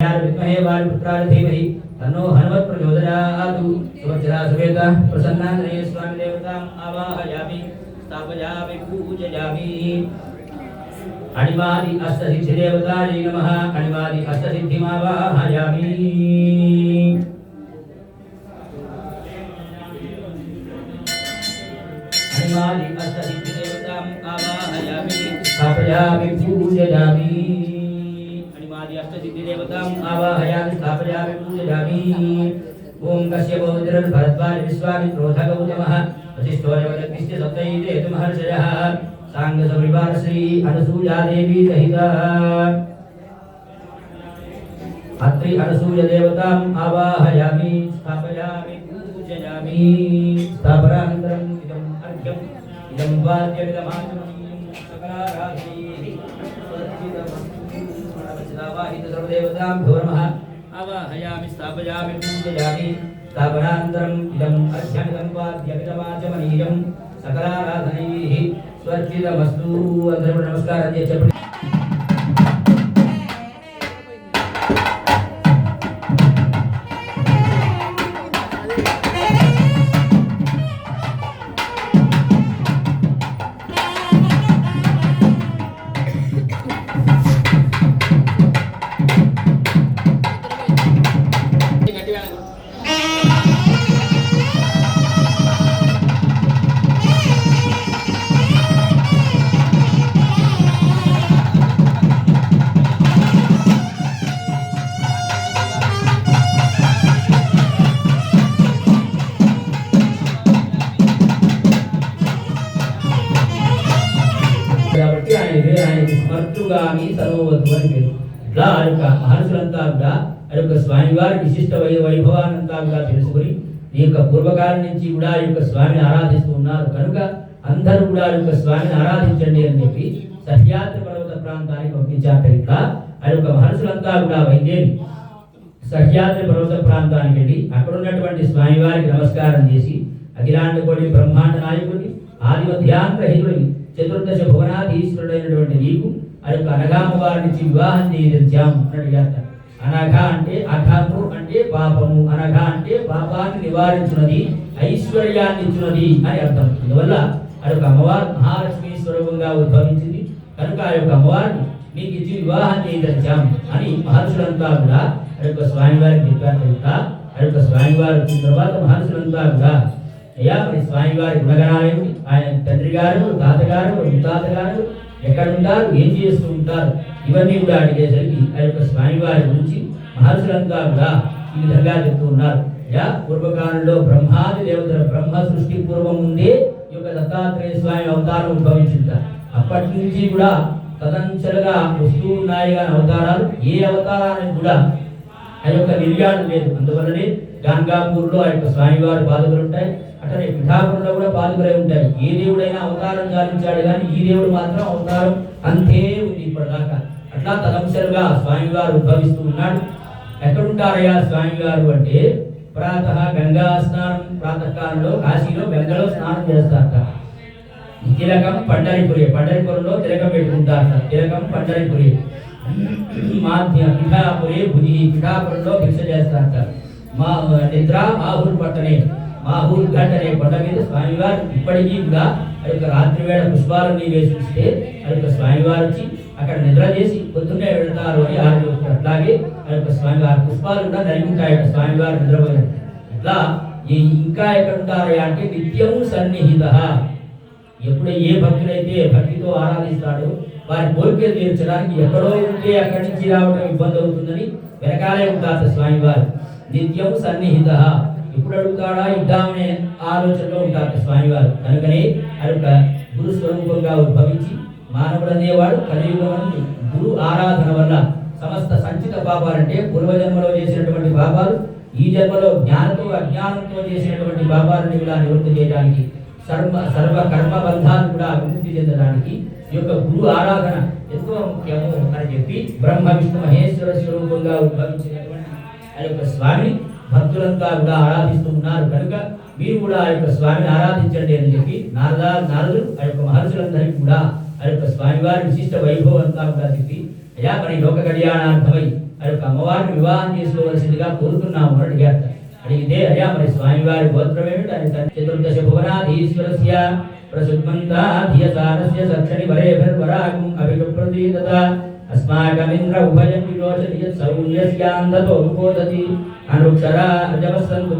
विद्महे वायुपुत्राय धीमहि तन्नो हनुमत् प्रचोदयातु सुभद्रा समेत प्रसन्नाञ्जनेय स्वामी देवताम् आवाहयामि, स्थापयामि, पूजयामि। अणिमादि अष्टसिद्धिदेवतायै नमः अणिमादि अष्टसिद्धिमावाहयामि। अणिमादि अष्टसिद्धिदेवताम् आवाहयामि, स्थापयामि, पूजयामि। देवताम् आवाहयामि, स्थापयामि, पूजयामि। ॐ कस्य बहुद्रन् भरद्वान् विश्वामित्रोधगौतमः प्रतिष्ठो जगदग्निश्च सप्तैते श्री साङ्गसपरिवारश्री अनसूयादेवी सहिता। अत्रि अनसूयदेवताम् आवाहयामि, स्थापयामि, पूजयामि। स्थापनानन्तरम् इदम् अर्घ्यम्। इदं वाद्यमिदमाचमनीयं सकलाराधि सावाहित सर्वदेवतां भो नमः आवाहयामि स्थापयामि पूजयामि। स्थापनान्तरम् इदम् अर्घ्यमिदं वाद्यमिदमाचमनीयं सकलाराधनैः स्वर्जितमस्तु नमस्कारः స్మర్తుగామి సర్వవధు అని పేరు. ఇట్లా ఆ యొక్క మహర్షులంతా కూడా ఆ యొక్క స్వామివారి విశిష్ట వై వైభవానంతా కూడా తెలుసుకుని ఈ యొక్క పూర్వకాలం నుంచి కూడా ఆ యొక్క స్వామిని ఆరాధిస్తూ ఉన్నారు. కనుక అందరూ కూడా ఆ యొక్క స్వామిని ఆరాధించండి అని చెప్పి సహ్యాద్రి పర్వత ప్రాంతానికి పంపించారట ఇట్లా. ఆ యొక్క మహర్షులంతా కూడా వైద్యుని సహ్యాద్రి పర్వత ప్రాంతానికి వెళ్ళి అక్కడ ఉన్నటువంటి స్వామివారికి నమస్కారం చేసి అఖిలాండ కోటి బ్రహ్మాండ నాయకుడిని ఆది మధ్యాంతరహితుడిని చతుర్దశ భువనాధీశ్వరుడైనటువంటి నీకు ఆ యొక్క వారి నుంచి వివాహం చేయదలిచాం అన్నట్టు అనఘ అంటే అఘము అంటే పాపము. అనఘ అంటే పాపాన్ని నివారించున్నది ఐశ్వర్యాన్ని ఇచ్చినది అని అర్థం. అందువల్ల ఆ యొక్క అమ్మవారు మహాలక్ష్మి స్వరూపంగా ఉద్భవించింది. కనుక ఆ యొక్క అమ్మవారిని మీకు ఇచ్చి వివాహం చేయదలిచాం అని మహర్షులంతా కూడా ఆ యొక్క స్వామివారికి చెప్పారు కనుక ఆ యొక్క స్వామివారు వచ్చిన తర్వాత మహర్షులంతా కూడా అయ్యా మరి స్వామివారి గుణగణాలేమిటి? ఆయన తండ్రి గారు తాతగారు ముత్తాత ఎక్కడ ఉంటారు ఏం చేస్తూ ఉంటారు? ఇవన్నీ కూడా అడిగేసరికి ఆ యొక్క స్వామివారి గురించి మహర్షులంతా కూడా ఈ విధంగా చెప్తూ ఉన్నారు. యా పూర్వకాలంలో బ్రహ్మాది దేవతల బ్రహ్మ సృష్టి పూర్వం ముందే ఈ యొక్క దత్తాత్రేయ స్వామి అవతారం ఉద్భవించింది. అప్పటి నుంచి కూడా తదంచలుగా వస్తూ ఉన్నాయి కానీ అవతారాలు ఏ అవతారానికి కూడా ఆ యొక్క నిర్యాణం లేదు. అందువల్లనే గంగాపూర్లో ఆ యొక్క స్వామివారి పాదుకలు ఉంటాయి. అట్లనే పిఠాపురంలో కూడా పాదుకలే ఉంటాయి. ఏ దేవుడైనా అవతారం చాలించాడు కానీ ఈ దేవుడు మాత్రం అవతారం అంతే ఉంది ఇప్పటిదాకా. అట్లా తదంశలుగా స్వామివారు ఉద్భవిస్తూ ఉన్నాడు. ఎక్కడుంటారయ్యా స్వామివారు అంటే ప్రాతः గంగా స్నానం ప్రాతకాలంలో కాశీలో గంగలో స్నానం చేస్తారట. తిలకం పండరిపురి పండరిపురంలో తిలకం పెట్టుకుంటారట. తిలకం పండరిపురి. మాధ్య పిఠాపురి భుజి పిఠాపురంలో భిక్ష చేస్తారట. మా నిద్ర మాహూర్ పట్టనే మాహూర్ ఘట్ అనే కొండ మీద స్వామివారు ఇప్పటికీ కూడా ఆ యొక్క రాత్రి వేళ పుష్పాలన్నీ వేసి చూస్తే ఆ యొక్క స్వామివారు వచ్చి అక్కడ నిద్ర చేసి పొద్దున్నే వెళ్తారు అని ఆరు అట్లాగే ఆ యొక్క స్వామివారి పుష్పాలు కూడా నరికుంటాయి స్వామివారు నిద్రపోయిన ఇట్లా ఈ ఇంకా ఎక్కడ ఉంటారు అంటే నిత్యము సన్నిహిత. ఎప్పుడు ఏ భక్తుడైతే భక్తితో ఆరాధిస్తాడో వారి కోరికలు తీర్చడానికి ఎక్కడో ఉంటే అక్కడి నుంచి రావడం ఇబ్బంది అవుతుందని వెనకాలే ఉంటారు స్వామివారు. నిత్యం సన్నిహిత ఇప్పుడు అడుగుతాడా ఇద్దామనే ఆలోచనలో ఉంటారు స్వామివారు. కనుకనే ఆ గురు స్వరూపంగా ఉద్భవించి మానవుడు అనేవాడు కలియుగమని గురు ఆరాధన వల్ల సమస్త సంచిత పాపాలంటే పూర్వజన్మలో చేసినటువంటి పాపాలు ఈ జన్మలో జ్ఞానంతో అజ్ఞానంతో చేసినటువంటి పాపాలను కూడా నివృత్తి చేయడానికి సర్వ సర్వ కర్మ బంధాలు కూడా అభివృద్ధి చెందడానికి ఈ యొక్క గురు ఆరాధన ఎంతో ముఖ్యము అని చెప్పి బ్రహ్మ విష్ణు మహేశ్వర స్వరూపంగా ఉద్భవించిన ఆ యొక్క స్వామిని భక్తులంతా కూడా ఆరాధిస్తూ ఉన్నారు. కనుక మీరు కూడా ఆ యొక్క స్వామిని ఆరాధించండి అని చెప్పి నారదా నారదులు ఆ యొక్క మహర్షులందరికీ కూడా ఆ యొక్క స్వామివారి విశిష్ట వైభవం అంతా కూడా చెప్పి అయ్యా మరి లోక కళ్యాణార్థమై ఆ యొక్క అమ్మవారిని వివాహం చేసుకోవలసిందిగా కోరుతున్నాము అని అడిగారు. అడిగితే అయ్యా మరి స్వామివారి గోత్రం ఏమిటి? ఆయన చతుర్దశ భువనాధీశ్వరస్య ప్రసుద్మంతాధియసారస్య సక్షణి వరేభిర్వరాగం అభిప్రతీత అస్మాకమింద్ర ఉభయం విలోచతి యత్ సౌర్యస్యాంధతో ఉపోదతి అనుక్షరా అజవసంతు